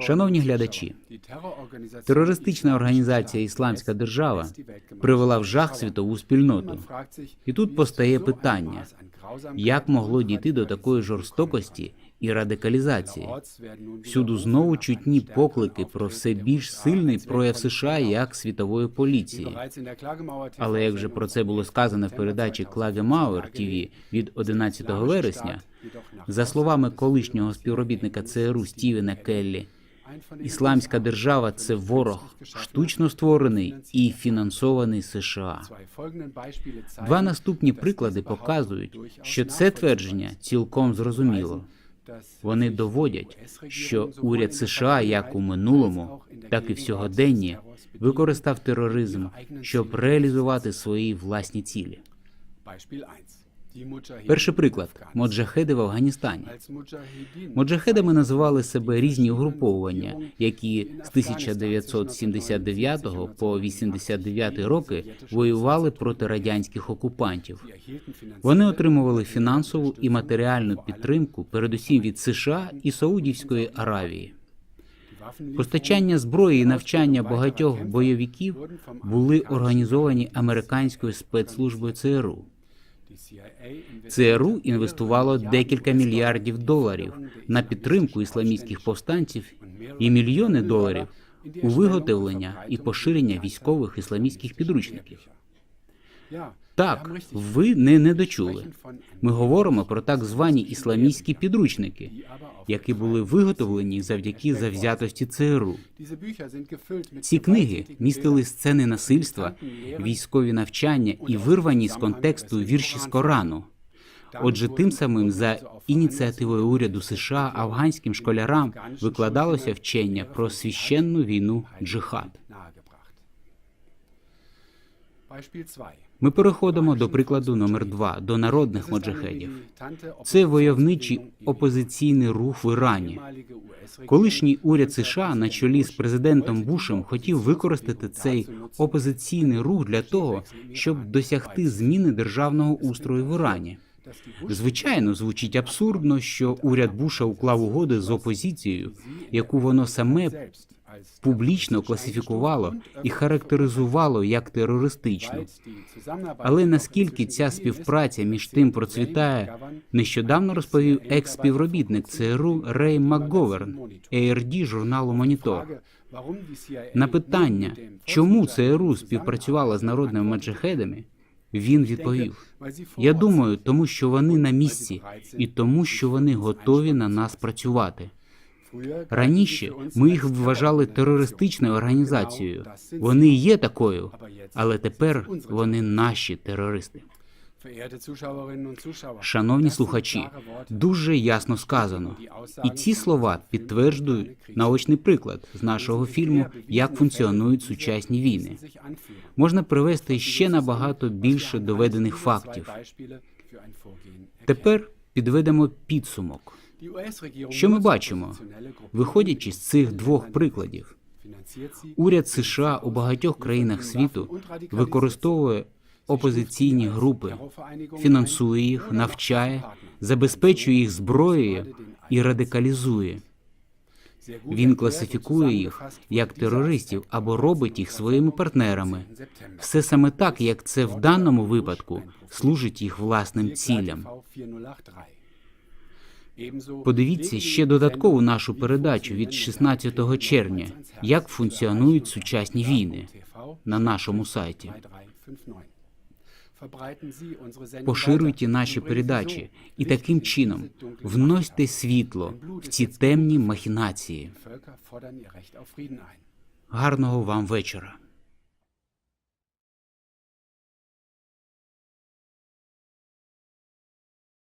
Шановні глядачі, терористична організація Ісламська держава привела в жах світову спільноту. І тут постає питання, як могло дійти до такої жорстокості і радикалізації? Всюду знову чутні поклики про все більш сильний прояв США як світової поліції. Але як вже про це було сказано в передачі Клаге Мауер ТВ від 11 вересня, за словами колишнього співробітника ЦРУ Стівена Келлі, Ісламська держава це ворог, штучно створений і фінансований США. Два наступні приклади показують, що це твердження цілком зрозуміло. Вони доводять, що уряд США як у минулому, так і в сьогоденні використав тероризм, щоб реалізувати свої власні цілі. Перший приклад моджахеди в Афганістані. Моджахедами називали себе різні угруповування, які з 1979 по 89 роки воювали проти радянських окупантів. Вони отримували фінансову і матеріальну підтримку, передусім від США і Саудівської Аравії. Постачання зброї і навчання багатьох бойовиків були організовані американською спецслужбою ЦРУ. ЦРУ інвестувало декілька мільярдів доларів на підтримку ісламістських повстанців і мільйони доларів у виготовлення і поширення військових ісламістських підручників. Так, ви не недочули. Ми говоримо про так звані ісламістські підручники, які були виготовлені завдяки завзятості ЦРУ. Ці книги містили сцени насильства, військові навчання і вирвані з контексту вірші з Корану. Отже, тим самим за ініціативою уряду США афганським школярам викладалося вчення про священну війну джихад. Ми переходимо до прикладу номер два до народних моджахедів. Це войовничий опозиційний рух в Ірані. Колишній уряд США на чолі з президентом Бушем хотів використати цей опозиційний рух для того, щоб досягти зміни державного устрою в Ірані. Звичайно, звучить абсурдно, що уряд Буша уклав угоди з опозицією, яку воно саме публічно класифікувало і характеризувало як терористичну. Але наскільки ця співпраця між тим процвітає, нещодавно розповів екс-співробітник ЦРУ Рей МакГоверн, ARD журналу Монітор. На питання, чому ЦРУ співпрацювала з народними маджахедами, він відповів: Я думаю, тому що вони на місці, і тому, що вони готові на нас працювати. Раніше ми їх вважали терористичною організацією. Вони є такою, але тепер вони наші терористи. Шановні слухачі, дуже ясно сказано, і ці слова підтверджують наочний приклад з нашого фільму Як функціонують сучасні війни. Можна привести ще набагато більше доведених фактів. Тепер підведемо підсумок. Що ми бачимо, виходячи з цих двох прикладів? Уряд США у багатьох країнах світу використовує опозиційні групи, фінансує їх, навчає, забезпечує їх зброєю і радикалізує. Він класифікує їх як терористів або робить їх своїми партнерами. Все саме так, як це в даному випадку служить їх власним цілям. Подивіться ще додаткову нашу передачу від 16 червня, як функціонують сучасні війни на нашому сайті. Поширюйте наші передачі і таким чином вносьте світло в ці темні махінації. Гарного вам вечора.